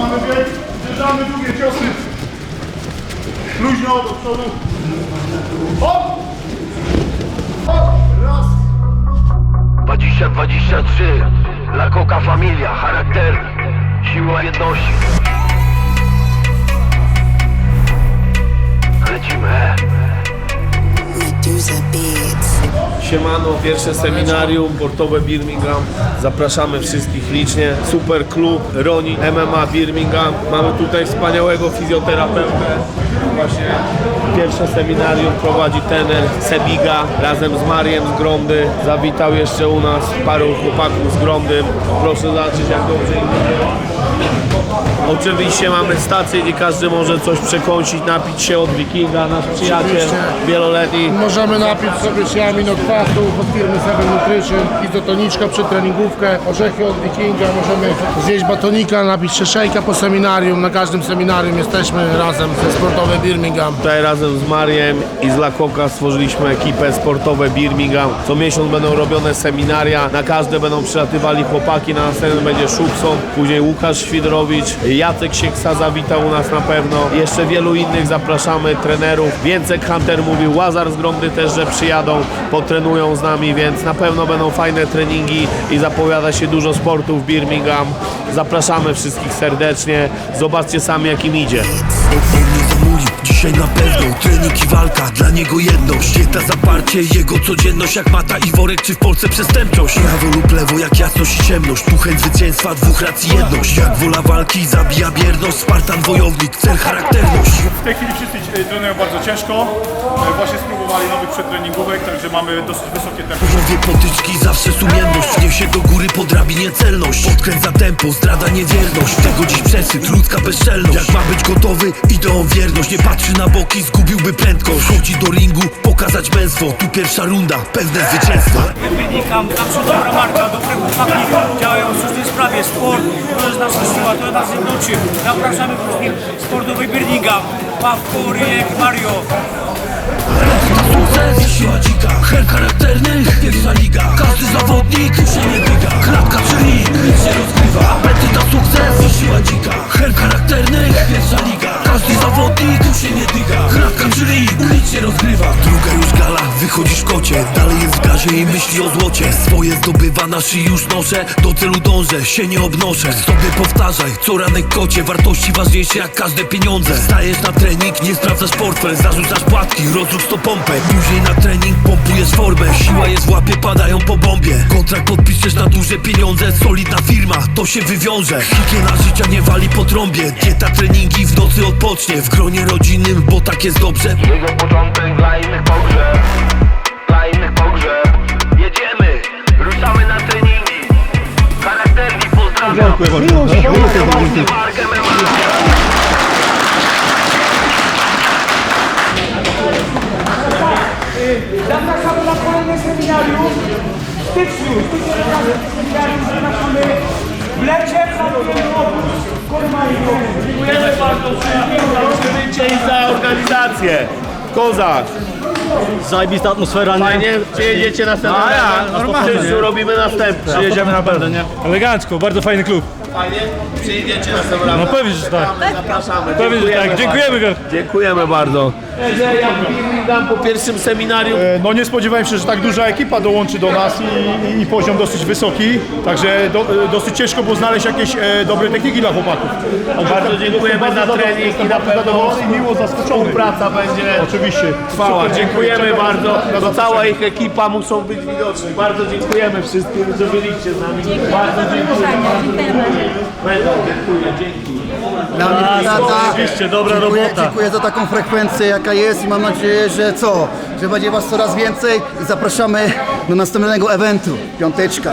Mamy bieg, zjeżdżamy długie ciosy. Luźno do przodu. Hop! Hop! Raz. 2023 La Coca Familia, charakter, siła jedności Siemano, pierwsze seminarium portowe Birmingham. Zapraszamy wszystkich licznie. Super klub Roni MMA Birmingham. Mamy tutaj wspaniałego fizjoterapeutę. Właśnie pierwsze seminarium prowadzi tener Sebiga razem z Mariem z Gromdy. Zawitał jeszcze u nas paru chłopaków z Gromdym. Proszę zobaczyć jak dobrze im. Oczywiście mamy stację, gdzie każdy może coś przekąsić, napić się od Wikinga, nasz przyjaciel Oczywiście. wieloletni. Możemy napić sobie się aminokwasów od firmy Seven Nutrition, izotoniczka przed treningówkę, orzechy od Wikinga, możemy zjeść batonika, napić się szejka po seminarium. Na każdym seminarium jesteśmy razem ze sportowe Birmingham. Tutaj razem z Mariem i z Lakoka stworzyliśmy ekipę sportowe Birmingham. Co miesiąc będą robione seminaria, na każde będą przylatywali chłopaki, na następnym będzie Szubson, później Łukasz Świdrowicz, Jacek Sieksa zawitał u nas na pewno. Jeszcze wielu innych zapraszamy, trenerów. Więcek Hunter mówił, Łazar z Gromdy też, że przyjadą, potrenują z nami, więc na pewno będą fajne treningi i zapowiada się dużo sportu w Birmingham. Zapraszamy wszystkich serdecznie. Zobaczcie sami jak im idzie. Dzisiaj na pewno Trening i walka, dla niego jedność Dieta, zaparcie, jego codzienność Jak mata i worek, czy w Polsce przestępczość? Prawo lub lewo, jak jasność i ciemność. Tu chęć zwycięstwa, dwóch racji jedność. Jak wola walki, zabija bierność Spartan, wojownik, cel, charakterność. W tej chwili wszyscy e, trenują bardzo ciężko. E, Właśnie spróbowali nowych przetreningówek, także mamy dosyć wysokie tempo. Mówię potyczki, zawsze sumienność. Wniesie do góry po drabinie celność Podkręca tempo, zdrada niewierność. Tego dziś przesyt, ludzka bezczelność. Jak ma być gotowy, ideą wierność. Nie patrzy na boki, zgubiłby prędkość. Wchodzi do ringu, pokazać męstwo. Tu pierwsza runda, pewne zwycięstwo. Tam są dobra marka, dobre chłopaki, działają w słusznej sprawie, sport, to jest nasza siła, to nas jednoczy. Zapraszamy wszystkich sportowy Birmingham, Pawko, Ryjek, Mario. Sukces, siła dzika, her charakterny, pierwsza liga. Każdy zawodnik się nie dyga Nic się rozgrywa. Druga już gala, wychodzisz kocie. Dalej jest w gazie i myśli o złocie. Swoje zdobywa, na szyi już noszę Do celu dążę, się nie obnoszę. Sobie powtarzaj, co ranek kocie. Wartości ważniejsze jak każde pieniądze. Stajesz na trening, nie sprawdzasz portfel. Zarzucasz płatki, rozrób to pompę Później na trening pompujesz formę. Siła jest w łapie, padają po bombie Kontrakt podpiszesz na duże pieniądze Solidna firma, to się wywiąże. Higiena życia nie wali po trąbie Dieta, treningi, w nocy odpocznie. W gronie rodzinnym, bo tak jest dobrze. Jego początek dla innych pogrzeb Dla innych pogrzeb. Jedziemy, ruszamy na treningi. Charakterni pozdrawiam Mocny walk MMA Zapraszamy na kolejne seminarium styczniu. W styczniu zapraszamy w lecie planujemy Kormajką. Dziękujemy bardzo wszystkim za przybycie i za organizację. Kozak. Zajebista atmosfera, nie? Fajnie, przyjedziecie następnym A ja, razem? normalnie. W styczniu robimy następne. Przyjedziemy na pewno, nie? Elegancko, bardzo fajny klub. Fajnie? Przyjedziecie następnym razem? No pewnie, że tak. Zapraszamy. Pewnie, że tak. Dziękujemy. Dziękujemy bardzo. Jak Birmingham po pierwszym seminarium E, No nie spodziewałem się, że tak duża ekipa dołączy do nas i, i, i poziom dosyć wysoki, także do, e, dosyć ciężko było znaleźć jakieś e, dobre techniki dla chłopaków. bardzo dziękujemy za trening i na pewno i miło zaskoczony. praca będzie Oczywiście. trwała. Super, Dziękujemy bardzo. na To cała ich ekipa muszą być widoczni. Bardzo dziękujemy wszystkim, że byliście z nami. Bardzo dziękujemy. Dla mnie tata. Oczywiście, dobra dziękuję, robota. Dziękuję za taką frekwencję jaka jest i mam nadzieję, że co? Że będzie was coraz więcej i zapraszamy do następnego eventu. Piąteczka.